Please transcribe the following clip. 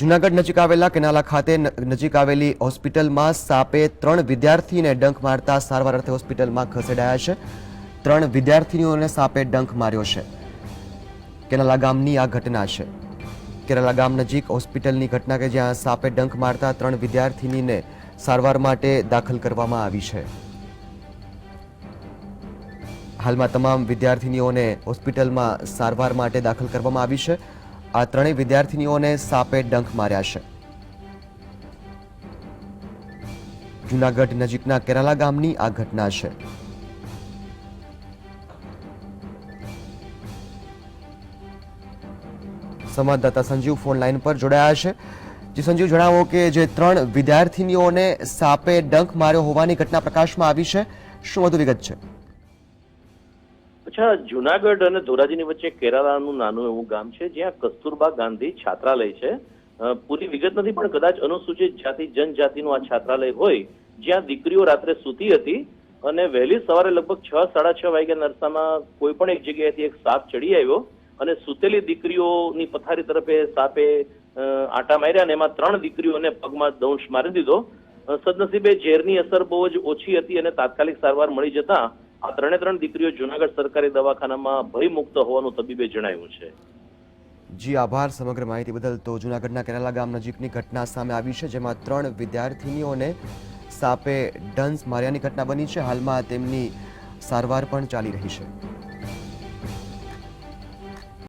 જુનાગઢ નજીક આવેલા કેનાલા ખાતે નજીક આવેલી હોસ્પિટલમાં સાપે ત્રણ વિદ્યાર્થીને ડંખ મારતા સારવાર અર્થે હોસ્પિટલમાં ખસેડાયા છે. ત્રણ વિદ્યાર્થીનીઓને સાપે ડંખ માર્યો છે. કેનાલા ગામની આ ઘટના છે. કેરાલા ગામ નજીક હોસ્પિટલની ઘટના કે જ્યાં સાપે ડંખ મારતા ત્રણ વિદ્યાર્થીનીને સારવાર માટે દાખલ કરવામાં આવી છે. હાલમાં તમામ વિદ્યાર્થીનીઓને હોસ્પિટલમાં સારવાર માટે દાખલ કરવામાં આવી છે. આ ત્રણેય વિદ્યાર્થીનીઓને સાપે ડંખ માર્યા છે. જુનાગઢ નજીકના કેરાલા ગામની આ ઘટના છે. સંવાદદાતા સંજીવ ફોન લાઈન પર જોડાયા છે. જે સંજીવ, જણાવો કે જે ત્રણ વિદ્યાર્થીનીઓને સાપે ડંખ માર્યો હોવાની ઘટના પ્રકાશમાં આવી છે, શું વધુ વિગત છે? અચ્છા, જુનાગઢ અને ધોરાજીની વચ્ચે કેરાલાનું નાનું એવું ગામ છે, જ્યાં કસ્તુરબા ગાંધી છાત્રાલય છે. પૂરી વિગત નથી, પણ કદાચ અનુસૂચિત જાતિ, જનજાતિનું આ છાત્રાલય હોય, જ્યાં દીકરીઓ રાત્રે સૂતી હતી અને વહેલી સવારે લગભગ છ, સાડા છ વાગ્યા નરસામાં કોઈ પણ એક જગ્યાએથી એક સાપ ચડી આવ્યો અને સૂતેલી દીકરીઓની પથારી તરફે સાપે આંટા માર્યા અને એમાં ત્રણ દીકરીઓને પગમાં દંશ મારી દીધો. સદનસીબે ઝેરની અસર બહુ જ ઓછી હતી અને તાત્કાલિક સારવાર મળી જતા આ ત્રણે ત્રણ દીકરીઓ જુનાગઢ સરકારી દવાખાનામાં ભયમુક્ત હોવાનું તબીબે જણાવ્યું છે. જી, આભાર. સમગ્ર માહિતી બદલ તો જુનાગઢના કેરાલા ગામ નજીકની ઘટના સામે આવી છે, જેમાં ત્રણ વિદ્યાર્થીનીઓને સાપે ડંસ માર્યાની ઘટના બની છે. હાલમાં તેમની સારવાર પણ ચાલી રહી છે.